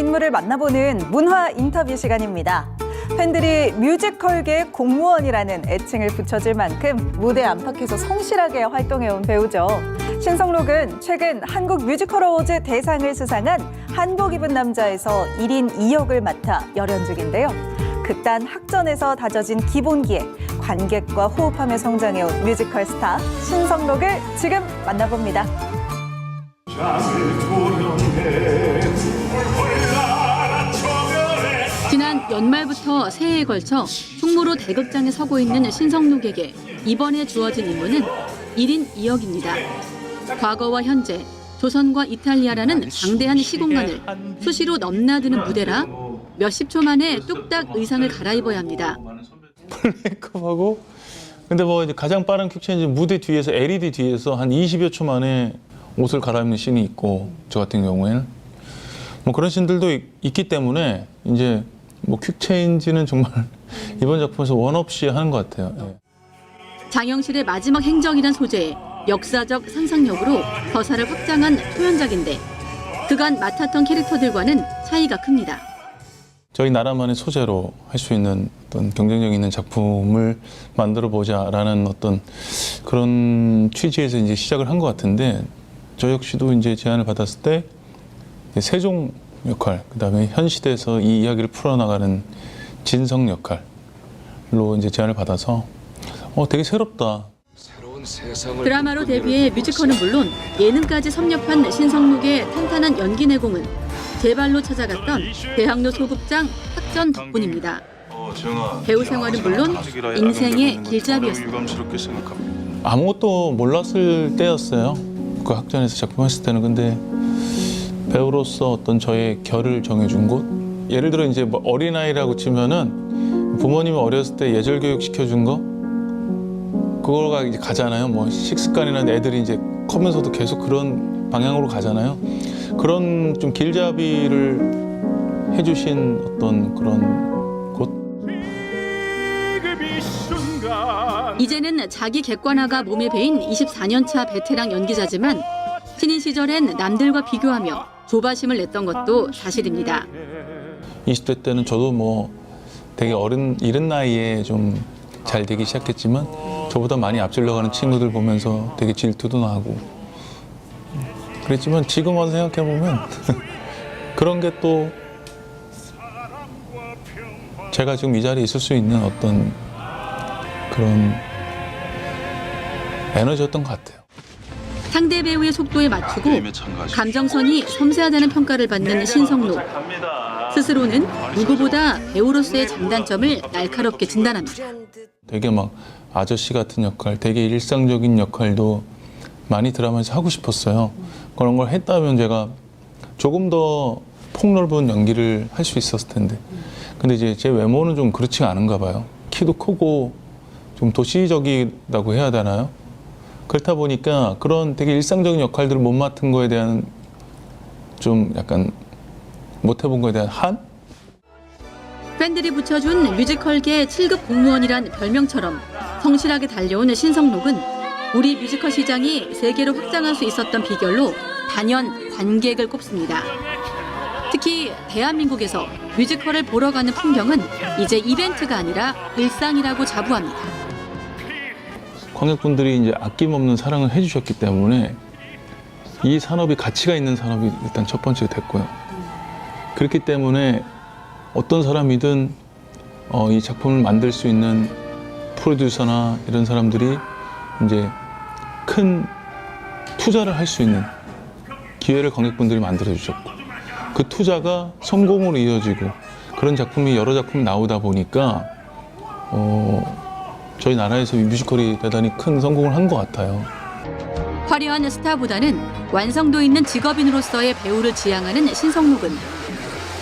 인물을 만나보는 문화 인터뷰 시간입니다. 팬들이 뮤지컬계 공무원이라는 애칭을 붙여줄 만큼 무대 안팎에서 성실하게 활동해온 배우죠. 신성록은 최근 한국 뮤지컬 어워즈 대상을 수상한 한복 입은 남자에서 1인 2역을 맡아 열연 중인데요. 극단 학전에서 다져진 기본기에 관객과 호흡하며 성장해온 뮤지컬 스타 신성록을 지금 만나봅니다. 연말부터 새해에 걸쳐 충무로 대극장에 서고 있는 신성록에게 이번에 주어진 임무는 1인 2역입니다. 과거와 현재, 조선과 이탈리아라는 방대한 시공간을 수시로 넘나드는 무대라 몇십 초 만에 뚝딱 의상을 갈아입어야 합니다. 메이크업하고 근데 뭐 이제 가장 빠른 퀵체인지 무대 뒤에서 LED 뒤에서 한 20여 초 만에 옷을 갈아입는 씬이 있고 저 같은 경우에는 뭐 그런 씬들도 있, 있기 때문에 이제 뭐 퀵체인지는 정말 이번 작품에서 원 없이 하는 것 같아요. 예. 장영실의 마지막 행적이란 소재의 역사적 상상력으로 더사를 확장한 표현작인데 그간 맡았던 캐릭터들과는 차이가 큽니다. 저희 나라만의 소재로 할 수 있는 어떤 경쟁력 있는 작품을 만들어 보자라는 어떤 그런 취지에서 이제 시작을 한 것 같은데 저 역시도 이제 제안을 받았을 때 세종 역할, 그 다음에 현 시대에서 이 이야기를 풀어나가는 진성 역할로 이제 제안을 받아서 어 되게 새롭다. 드라마로 데뷔해 뮤지컬은 물론 예능까지 섭렵한 신성록의 탄탄한 연기 내공은 제발로 찾아갔던 대학로 소극장 학전 덕분입니다. 배우 생활은 물론 인생의 길잡이였습니다. 아무것도 몰랐을 때였어요. 그 학전에서 작품했을 때는 근데 배우로서 어떤 저의 결을 정해준 곳. 예를 들어 이제 뭐 어린아이라고 치면은 부모님이 어렸을 때 예절 교육 시켜준 거 그거가 이제 가잖아요. 뭐 식습관이나 애들이 이제 커면서도 계속 그런 방향으로 가잖아요. 그런 좀 길잡이를 해주신 어떤 그런 곳. 이제는 자기 객관화가 몸에 배인 24년차 베테랑 연기자지만 신인 시절엔 남들과 비교하며 조바심을 냈던 것도 사실입니다. 20대 때는 저도 뭐 되게 어른 이른 나이에 좀 잘 되기 시작했지만 저보다 많이 앞질러 가는 친구들 보면서 되게 질투도 나고 그랬지만 지금 와서 생각해 보면 그런 게 또 제가 지금 이 자리에 있을 수 있는 어떤 그런 에너지였던 것 같아요. 상대 배우의 속도에 맞추고 감정선이 섬세하다는 평가를 받는 신성록. 스스로는 누구보다 배우로서의 장단점을 날카롭게 진단합니다. 되게 막 아저씨 같은 역할, 되게 일상적인 역할도 많이 드라마에서 하고 싶었어요. 그런 걸 했다면 제가 조금 더 폭넓은 연기를 할 수 있었을 텐데. 근데 이제 제 외모는 좀 그렇지가 않은가 봐요. 키도 크고 좀 도시적이라고 해야 되나요? 그렇다 보니까 그런 되게 일상적인 역할들을 못 맡은 거에 대한 좀 약간 못 해본 거에 대한 한? 팬들이 붙여준 뮤지컬계 7급 공무원이란 별명처럼 성실하게 달려온 신성록은 우리 뮤지컬 시장이 세계로 확장할 수 있었던 비결로 단연 관객을 꼽습니다. 특히 대한민국에서 뮤지컬을 보러 가는 풍경은 이제 이벤트가 아니라 일상이라고 자부합니다. 관객분들이 이제 아낌없는 사랑을 해주셨기 때문에 이 산업이 가치가 있는 산업이 일단 첫 번째가 됐고요. 그렇기 때문에 어떤 사람이든 어, 이 작품을 만들 수 있는 프로듀서나 이런 사람들이 이제 큰 투자를 할 수 있는 기회를 관객분들이 만들어 주셨고 그 투자가 성공으로 이어지고 그런 작품이 여러 작품이 나오다 보니까 어, 저희 나라에서 이 뮤지컬이 대단히 큰 성공을 한 것 같아요. 화려한 스타보다는 완성도 있는 직업인으로서의 배우를 지향하는 신성록은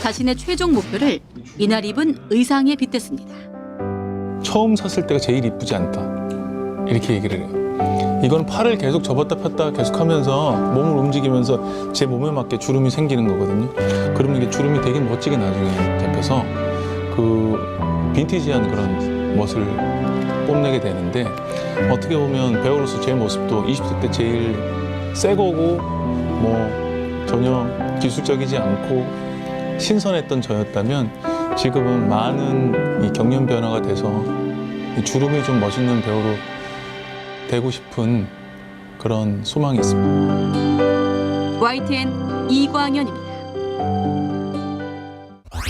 자신의 최종 목표를 이날 입은 의상에 빗댔습니다. 처음 샀을 때가 제일 이쁘지 않다. 이렇게 얘기를 해요. 이건 팔을 계속 접었다 폈다 계속 하면서 몸을 움직이면서 제 몸에 맞게 주름이 생기는 거거든요. 그러면 이게 주름이 되게 멋지게 나중에 잡혀서 그 빈티지한 그런 멋을 뽐내게 되는데 어떻게 보면 배우로서 제 모습도 20대 때 제일 새 거고 뭐 전혀 기술적이지 않고 신선했던 저였다면 지금은 많은 이 경련 변화가 돼서 이 주름이 좀 멋있는 배우로 되고 싶은 그런 소망이 있습니다. YTN 이광현입니다.